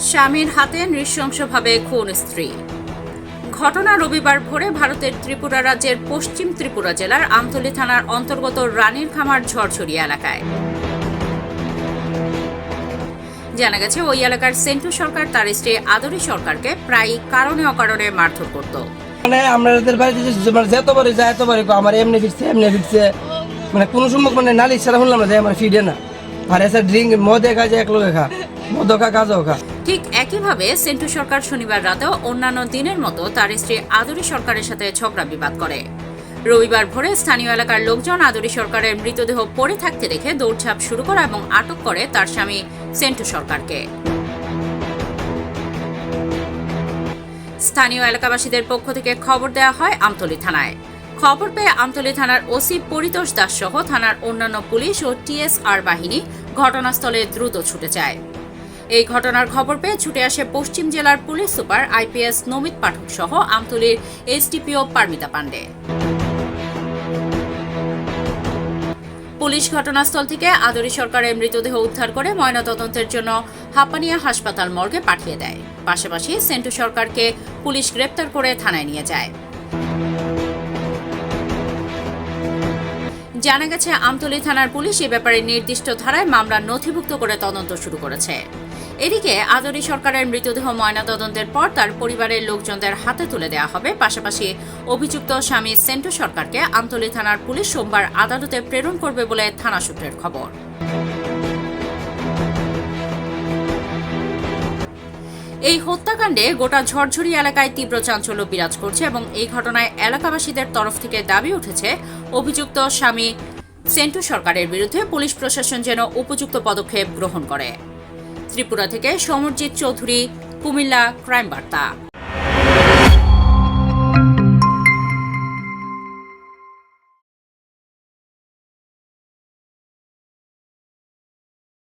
স্বামীর হাতে নৃশংসভাবে খুন স্ত্রী। ঘটনা রবিবার ভোরে ভারতের ত্রিপুরা রাজ্যের পশ্চিম ত্রিপুরা জেলার আমতলী থানার অন্তর্গত রানীর খামার ঝড়ছড়িয়া এলাকায়। জানা গেছে ওই এলাকার সেন্টু সরকার তার স্ত্রী আদরি সরকারকে প্রায় কারণে অকারণে মারধর করত। মানে আমাদের বাড়িতে যে- মানে যতবারই যায় এতবারই কয়, আমার এমনি ফিরছে এমনি ফিরছে। মানে কোনো সময় মানে নালি ছাড়া শুনলাম না যে আমার ফিডে না। আর এসে ড্রিঙ্ক মদে খা যে এক লোকে খা। মদ খা কাজও খা। ঠিক একইভাবে সেন্টু সরকার শনিবার রাতেও অন্যান্য দিনের মতো তার স্ত্রী আদরি সরকারের সাথে ঝগড়া বিবাদ করে। রবিবার ভোরে স্থানীয় এলাকার লোকজন আদরি সরকারের মৃতদেহ পড়ে থাকতে দেখে দৌড়ঝাঁপ শুরু করে এবং আটক করে তার স্বামী সেন্টু সরকারকে। স্থানীয় এলাকাবাসীদের পক্ষ থেকে খবর দেওয়া হয় আমতলী থানায়। খবর পেয়ে আমতলী থানার ওসি পরিতোষ দাস সহ থানার অন্যান্য পুলিশ ও টিএসআর বাহিনী ঘটনাস্থলে দ্রুত ছুটে যায়। এই ঘটনার খবর পেয়ে ছুটে আসে পশ্চিম জেলার police super, IPS Namit Pathak সহ আমতলীর এসডিপিও পারমিতা পাণ্ডে। পুলিশ ঘটনাস্থল থেকে আদরি সরকারের মৃতদেহ উদ্ধার করে ময়নাতদন্তের জন্য হাপানিয়া হাসপাতাল মর্গে পাঠিয়ে দেয়। পাশাপাশি সেন্টু সরকারকে পুলিশ গ্রেপ্তার করে থানায় নিয়ে যায়। জানা গেছে, আমতলী থানার পুলিশ এ ব্যাপারে নির্দিষ্ট ধারায় মামলা নথিভুক্ত করে তদন্ত শুরু করেছে। এদিকে আদরি সরকারের মৃতদেহ ময়নাতদন্তের পর তার পরিবারের লোকজনদের হাতে তুলে দেওয়া হবে। পাশাপাশি অভিযুক্ত স্বামী সেন্টু সরকারকে আমতলী থানার পুলিশ সোমবার আদালতে প্রেরণ করবে বলে থানা সূত্রের খবর। এই হত্যাকাণ্ডে গোটা ঝরঝরি এলাকায় তীব্র চাঞ্চল্য বিরাজ করছে এবং এই ঘটনায় এলাকাবাসীদের তরফ থেকে দাবি উঠেছে, অভিযুক্ত স্বামী সেন্টু সরকারের বিরুদ্ধে পুলিশ প্রশাসন যেন উপযুক্ত পদক্ষেপ গ্রহণ করে। ত্রিপুরা থেকে সমরজিৎ চৌধুরী কুমিল্লা ক্রাইম বার্তা।